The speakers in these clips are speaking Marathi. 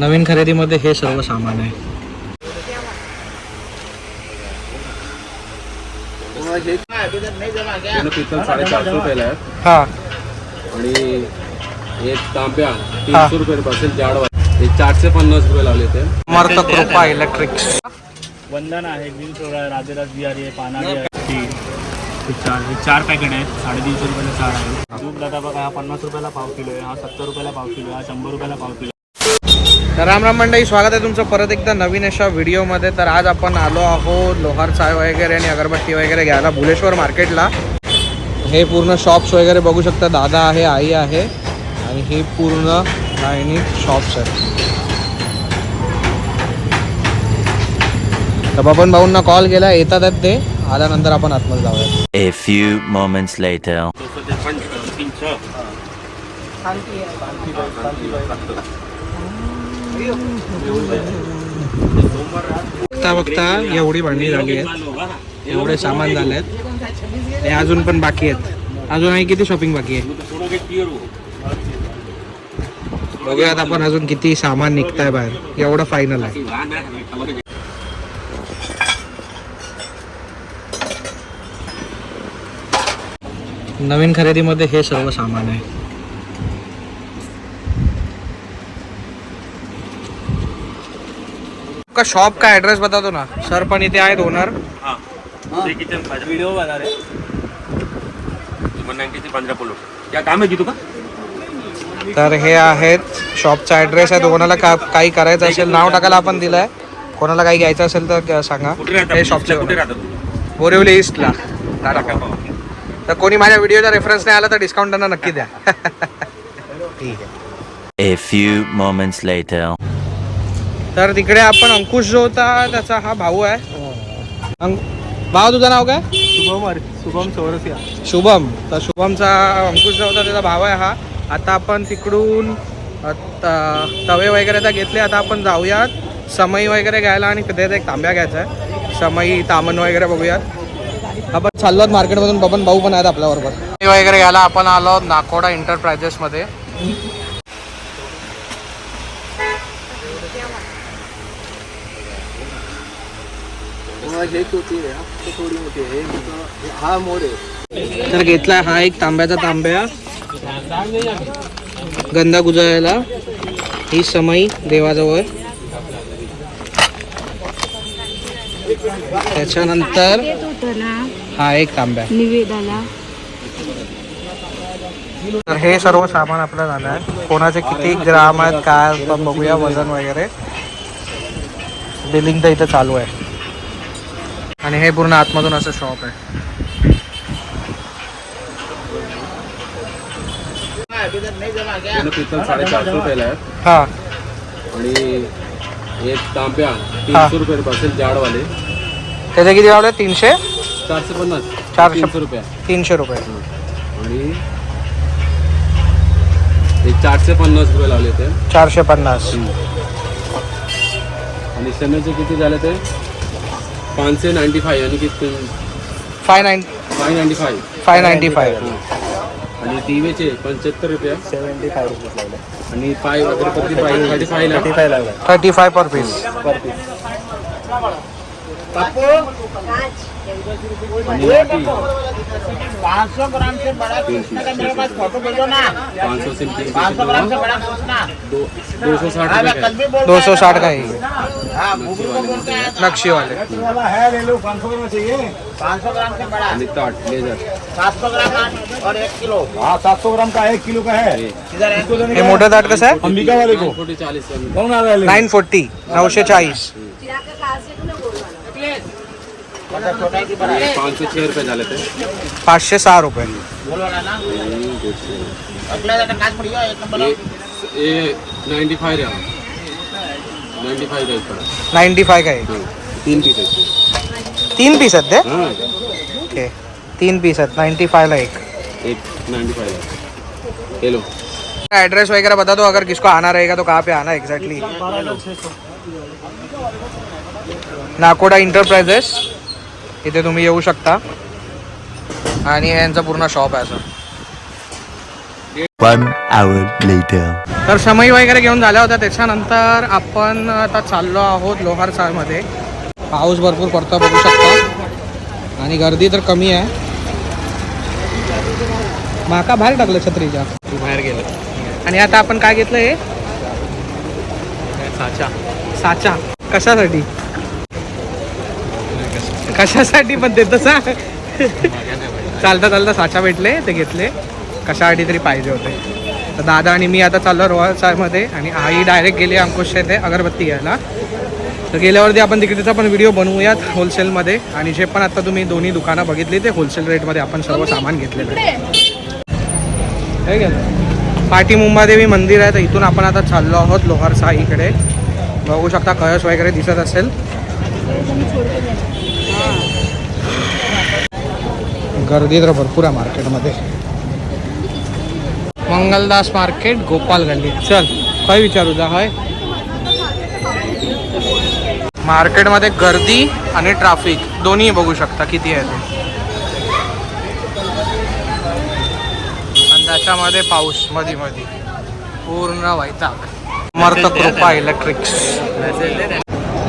नवीन खरेदीमध्ये हे सर्व सामान आहे. पित्तल साडेचारशे रुपयाला आहे हा. आणि एक तांब्या तीनशे रुपये पासून जाडवा हे चारशे पन्नास रुपये लावले ते. समर्थ कृपा इलेक्ट्रिक्स. वंदन आहे ग्रीन सोडा आहे राधेदास बिहारी आहे पानाडी आहे. ती चार हे चार पॅकेट आहेत. साडेतीनशे रुपयाला चार आहे. दूध दादा बघा हा पन्नास रुपयाला पाव किलो आहे हा सत्तर रुपयाला पाव किलो हा शंभर रुपयाला पाव किलो तर राम राम मंडळी स्वागत आहे तुमचं परत एकदा नवीन अशा व्हिडिओमध्ये. तर आज आपण आलो आहोत लोहार चाय वगैरे आणि अगरबत्ती वगैरे घ्यायला भुलेश्वर मार्केटला. हे पूर्ण शॉप्स वगैरे बघू शकता. दादा आहे आई आहे आणि हे पूर्ण लाईनी शॉप्स आहेत. तर बबन भाऊंना कॉल केला. येतात ते. आल्यानंतर आपण आतमध्ये जाऊया. A few moments later. बघता बघता एवढी भांडी झाली आहेत. एवढे सामान झाले आहेत. हे अजून पण बाकी आहेत. अजून आणि किती शॉपिंग बाकी आहे? बघूयात आपण अजून किती सामान निघताय बाहेर. एवढं फायनल आहे. नवीन खरेदीमध्ये हे सर्व सामान आहे. का शॉप का ऍड्रेस बता दो ना? सर पण इथे आहेत ओनर व्हिडिओ काम आहे की? तर हे आहेत शॉपचा ॲड्रेस आहे कोणाला का काही करायचं असेल नाव टाकायला आपण दिलंय. कोणाला काही घ्यायचं असेल तर सांगा. हे शॉपचे बोरिवली ईस्टला तर कोणी माझ्या व्हिडिओचा रेफरन्स नाही आला तर डिस्काउंट त्यांना नक्की द्या. ठीक आहे A few moments later. तर तिकडे आपण अंकुश जो होता त्याचा हा भाऊ आहे. अंक- भाऊ तुझं नाव काय? शुभम अरे शुभम चौरसिया. शुभम. तर शुभमचा अंकुश जो होता त्याचा भाव आहे हा. आता आपण तिकडून अ, त- तवे वगैरे तर घेतले आता आपण जाऊयात. समई वगैरे घ्यायला आणि तिथे एक तांब्या घ्यायचा आहे. समई तामन वगैरे बघूयात. आपण चाललो आहोत मार्केटमधून. बबन भाऊ पण आहेत आपल्याबरोबर. समई वगैरे घ्यायला आपण आलो आहोत नाकोडा इंटरप्राइजेसमध्ये हा मोर आहे तर घेतला हा एक तांब्याचा तांब्या. गंधा गुजरायला. ही समई देवाजवळ. त्याच्यानंतर हा एक तांब्या. निवेदाला तर हे सर्व सामान आपलं झालं आहे. कोणाचे किती ग्राम आहेत काय आपण बघूया वजन वगैरे. बिलिंग तर इथं चालू आहे. आणि हे पूर्ण आतमधून असं शॉप आहे. साडेचारशे रुपयाला आहे हा. आणि एक तांब्या तीनशे रुपये पासून जाडवाले. त्याचे किती लावले तीनशे? चारशे पन्नास. चारशे- तीनशे रुपया. तीनशे रुपये. आणि हे चारशे पन्नास रुपये लावले ते. चारशे पन्नास. आणि शम्याचे किती झाले ते? पाचशे नाईन्टी फाय आणि किती? Five nine five ninety five five ninety five आणि टीव्हीचे पंच्याहत्तर रुपये. सेवन्टी फाय रुपीज लावले. आणि वगैरे पाय? थर्टी फाय लागला thirty five per piece per piece पाँच सौ ग्राम से बड़ा कितना का मेरे पास फोटो भेजो ना। पाच सौ सिम तीन पाँच सौ ग्राम से बड़ा पूछना दो दो सौ साठ हाँ, मैं रुपये कल भी बोल दो सौ साठ का ही। हाँ बुगरू को बोलते हैं नक्षी वाले। है ले लो पाँच सौ ग्राम चाहिए। पाँच सौ ग्राम से बड़ा। आणि ताट लेझर सात सौ ग्राम आठ और एक किलो। हाँ सात सौ ग्राम का एक किलो का है। इधर है इसको देने हे का मोठं ताट कसं आहे अंबिका वाले को। फोर्टी चालीस। कौन आ रहा है? नाईन फोर्टी नऊशे चाळीस छोटा की बड़ा है। पाच सौ छः रुपये झाले ते पाचशे सहा रुपये एक नंबर हे हे नाईन्टी फाय काय तीन पीस आहेत तीन पीस आहेत ते हाँ। ओके तीन पीस आहेत नाईन्टी फायला एक। फाय हेलो एड्रेस वगैरह बता दो अगर किसको आना रहेगा तो कहाँ पे आना एग्जैक्टली नाकोडा इंटरप्राइजेस इथे तुम्ही येऊ शकता. आणि हे यांचं पूर्ण शॉप आहे असं. One hour later. तर समई वगैरे घेऊन झाल्या होत्या. त्याच्यानंतर आपण आता चाललो आहोत लोहार चाळमध्ये. पाऊस भरपूर पडतो बघू शकता. आणि गर्दी तर कमी आहे. माका बाहेर टाकलं छत्रीच्या. तू बाहेर गेलं. आणि आता आपण काय घेतलं हे? साचा. साचा. कशासाठी? कशासाठी पण ते तर सांग चालता चालता साचा भेटले ते घेतले. कशासाठी तरी पाहिजे होते. तर दादा आणि मी आता चाललो रोयल चायमध्ये आणि आई डायरेक्ट गेली अंकुशच्या इथे अगरबत्ती घ्यायला. तर गेल्यावरती आपण तिकडचा पण व्हिडिओ बनवूयात होलसेलमध्ये आणि जे पण आता तुम्ही दोन्ही दुकानं बघितली ते होलसेल रेटमध्ये आपण सर्व सामान घेतलेलं आहे. गेलं पाठी मुंबादेवी मंदिर आहे तर इथून आपण आता चाललो आहोत लोहार साईकडे. बघू शकता कळस वगैरे दिसत असेल. गर्दी तर भरपूर आहे मार्केटमध्ये. मंगलदास मार्केट गोपाल गल्ली. चल काय विचारू जा हाय. मार्केटमध्ये गर्दी आणि ट्राफिक दोन्ही बघू शकता किती आहे ते. आणि त्याच्यामध्ये पाऊस मधी मधी. पूर्ण वैताग. समर्थ कृपा इलेक्ट्रिक्स.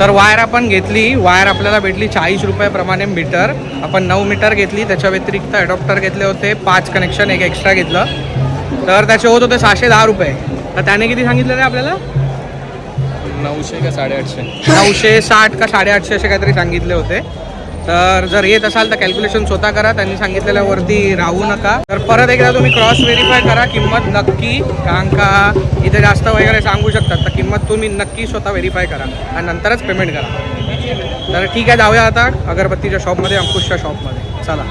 तर वायर आपण घेतली वायर आपल्याला भेटली चाळीस रुपयाप्रमाणे मीटर. आपण नऊ मीटर घेतली त्याच्या व्यतिरिक्त अडॉप्टर घेतले होते पाच कनेक्शन एक एक्स्ट्रा घेतलं. तर त्याचे होत होते सहाशे दहा रुपये. तर त्याने किती सांगितलं रे आपल्याला? नऊशे का साडेआठशे? नऊशे साठ का साडेआठशे असे काहीतरी सांगितले होते. तर जर येत असाल तर कॅल्क्युलेशन स्वतः करा. त्यांनी सांगितलेल्यावरती राहू नका. तर परत एकदा तुम्ही क्रॉस व्हेरीफाय करा. किंमत नक्की कारण का इथे जास्त वगैरे सांगू शकतात. तर किंमत तुम्ही नक्की स्वतः व्हेरीफाय करा आणि नंतरच पेमेंट करा. तर ठीक आहे जाऊया आता अगरबत्तीच्या शॉपमध्ये अंकुशच्या शॉपमध्ये चला.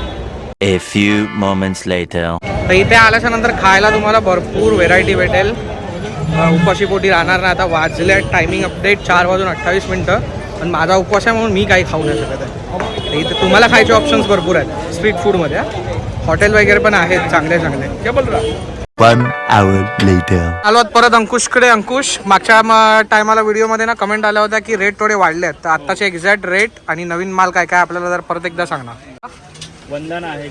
A few moments later. तर इथे आल्याच्यानंतर खायला तुम्हाला भरपूर व्हेरायटी भेटेल. उपाशीपोटी राहणार नाही. आता वाजले टायमिंग अपडेट चार वाजून अठ्ठावीस मिनटं. पण माझा उपवास आहे म्हणून मी काही खाऊ नाही शकत आहे. तर इथे तुम्हाला खायचे ऑप्शन्स भरपूर आहेत. स्ट्रीट फूडमध्ये हॉटेल वगैरे पण आहेत चांगले चांगले. क्या बोल रहा One hour later. आलो परत अंकुशकडे अंकुश. मागच्या टायमाला व्हिडिओमध्ये ना कमेंट आल्या होत्या की रेट थोडे वाढले आहेत तर आत्ताचे एक्झॅक्ट रेट आणि नवीन माल काय काय आपल्याला जर परत एकदा सांगणार. वंदना आहे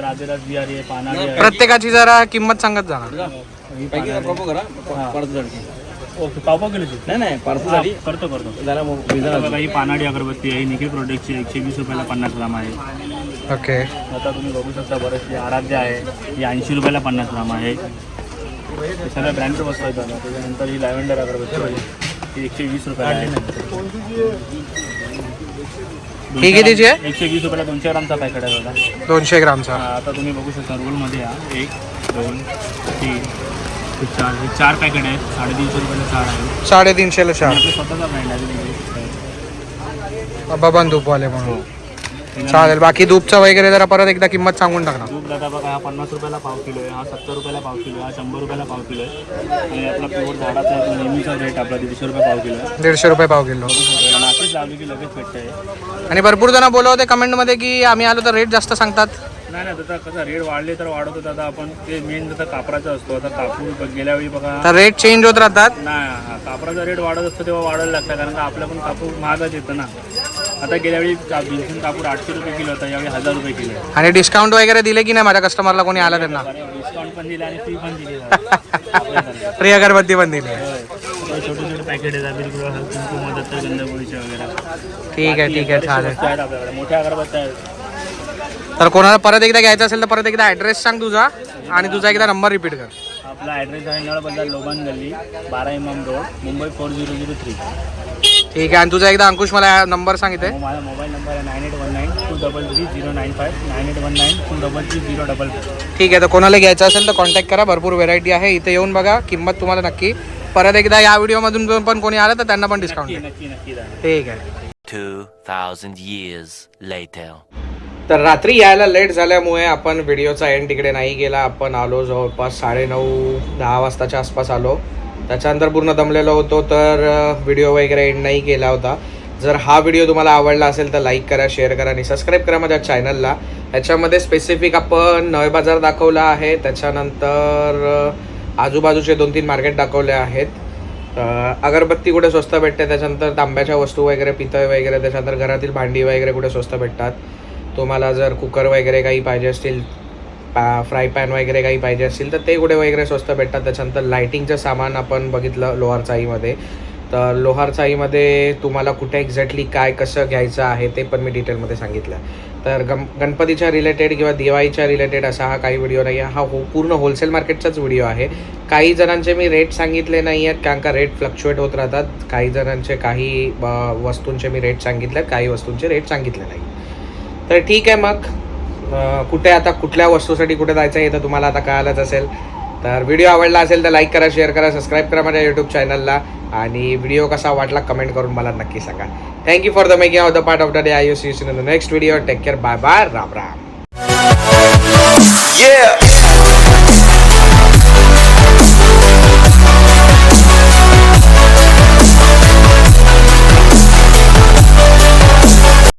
राधेराज बिहारी आहे प्रत्येकाची जरा किंमत सांगत जाणार. ओके पाव पाव किलोची नाही नाही पार्सलसाठी करतो करतो. आता बघा ही पानाडी अगरबत्ती आहे ही निखिल प्रोडक्टची एकशे वीस रुपयाला पन्नास ग्राम आहे. ओके. आता तुम्ही बघू शकता बरेचसे आराध्य आहे ही ऐंशी रुपयाला पन्नास ग्राम आहे. हे सगळ्या ब्रँडेड वस्तू आहेत आता त्याच्यानंतर ही लॅव्हेंडर अगरबत्ती आहे ही एकशे वीस रुपयाला आहे. ही कितीची आहे? एकशे वीस रुपयाला दोनशे ग्रामचा पॅकेट आहे बघा. दोनशे ग्रामचा. हा, आता तुम्ही बघू शकता रोलमध्ये या एक दोन तीन हे चार हे चार पॅकेट आहेत. साडेतीनशे रुपयाला चार आहे. साडेतीनशेला चार. आपला स्वतःचा ब्रँड आहे तुम्ही बघू शकता. बबन धूपवाले म्हणून. चालेल बाकी धूपचं वगैरे जरा परत एकदा किंमत सांगून टाकणार दूध दादा बघा हा पन्नास रुपयाला पाव किलो आहे हा सत्तर रुपयाला पाव किलो आहे हा शंभर रुपयाला पाव किलो आहे. आणि आपला प्युअर झाडाचा आहे तो नेहमीचा रेट आपला दीडशे रुपये पाव किलो आहे. दीडशे रुपये पाव किलो. नाशिक लावली की लगेच भेटते. आणि भरपूर जण बोलत होते कमेंटमध्ये की आम्ही आलो तर रेट जास्त सांगतात. नाही नाही आता कसं रेट वाढले तर वाढवतो दादा आपण. ते मेन आता कापराचा असतो आता कापूर गेल्या वेळी बघा. तर रेट चेंज होत राहतात? नाही हा, कापराचा रेट वाढत असतो तेव्हा वाढायला लागतं कारण का आपल्या पण कापूर महागच येतं ना. आता गेल्या वेळी का- कापूर आठशे रुपये किलो होता यावेळी हजार रुपये किलो आहे. आणि डिस्काउंट वगैरे दिले की नाही माझ्या कस्टमरला कोणी आला त्यांना? डिस्काउंट पण दिले आणि फी पण दिली. आपल्यासारखं. फ्री अगरबत्ती पण दिली. होय. छोटे छोटे पॅकेट आहेत बिलकुल कुंकुम वगैरे. ठीक आहे ठीक आहे चालेल. वस्तू आहेत आपल्याकडे मोठ्या अगरबत्त्या आहेत. तर कोणाला परत एकदा घ्यायचं असेल तर परत एकदा ॲड्रेस सांग तुझा आणि तुझा एकदा नंबर रिपीट कर. आपला ॲड्रेस आहे नळ बाजार लोबान गल्ली बारा इमाम road Mumbai four zero zero three. ठीक आहे आणि तुझा एकदा अंकुश मला नंबर सांग इथे. माझा मोबाईल नंबर आहे nine eight one nine two double three zero nine five nine eight one nine two double three zero double ठीक आहे तर कोणाला घ्यायचं असेल तर कॉन्टॅक्ट करा भरपूर व्हेरायटी आहे. इथे येऊन बघा किंमत तुम्हाला नक्की. परत एकदा या व्हिडिओमधून पण कोणी आलं तर त्यांना पण डिस्काउंट ठीक आहे. Two thousand years later. तर रात्री यायला लेट झाल्यामुळे आपण व्हिडिओचा एंड तिकडे नाही गेला. आपण आलो जवळपास साडेनऊ दहा वाजताच्या आसपास आलो. त्याच्यानंतर पूर्ण दमलेलो होतो तर व्हिडिओ वगैरे एंड नाही केला होता. जर हा व्हिडिओ तुम्हाला आवडला असेल तर लाईक करा शेअर करा आणि सबस्क्राईब करा माझ्या चॅनलला त्याच्यामध्ये स्पेसिफिक आपण नवे बाजार दाखवला आहे. त्याच्यानंतर आजूबाजूचे दोन तीन मार्केट दाखवले आहेत. अगरबत्ती कुठे स्वस्त भेटते? त्याच्यानंतर तांब्याच्या वस्तू वगैरे पितळ वगैरे त्याच्यानंतर घरातील भांडी वगैरे कुठे स्वस्त भेटतात? तुम्हाला जर कुकर वगैरे काही पाहिजे असतील पॅ फ्राय पॅन वगैरे काही पाहिजे असतील तर ते कुठे वगैरे स्वस्त भेटतात. त्याच्यानंतर लायटिंगचं सामान आपण बघितलं लोहार चाईमध्ये. तर लोहार चाईमध्ये तुम्हाला कुठे एक्झॅक्टली काय कसं घ्यायचं आहे ते पण मी डिटेलमध्ये सांगितलं. तर गम गणपतीच्या रिलेटेड किंवा दिवाळीच्या रिलेटेड असा हा काही व्हिडिओ नाही आहे हा हो पूर्ण होलसेल मार्केटचाच व्हिडिओ आहे. काही जणांचे मी रेट सांगितले नाही आहेत कारण का रेट फ्लक्च्युएट होत राहतात. काही जणांचे काही वस्तूंचे मी रेट सांगितले काही वस्तूंचे रेट सांगितले नाही तर ठीक आहे मग. कुठे आता कुठल्या वस्तूसाठी कुठे जायचं आहे तर तुम्हाला आता कळालंच असेल. तर व्हिडिओ आवडला असेल तर लाईक करा शेअर करा सबस्क्राईब करा माझ्या यूट्यूब चॅनलला आणि व्हिडिओ कसा वाटला कमेंट करून मला नक्की सांगा. Thank you for the making of the part of the day I you see in the next video take care bye bye Ram Ram Yeah.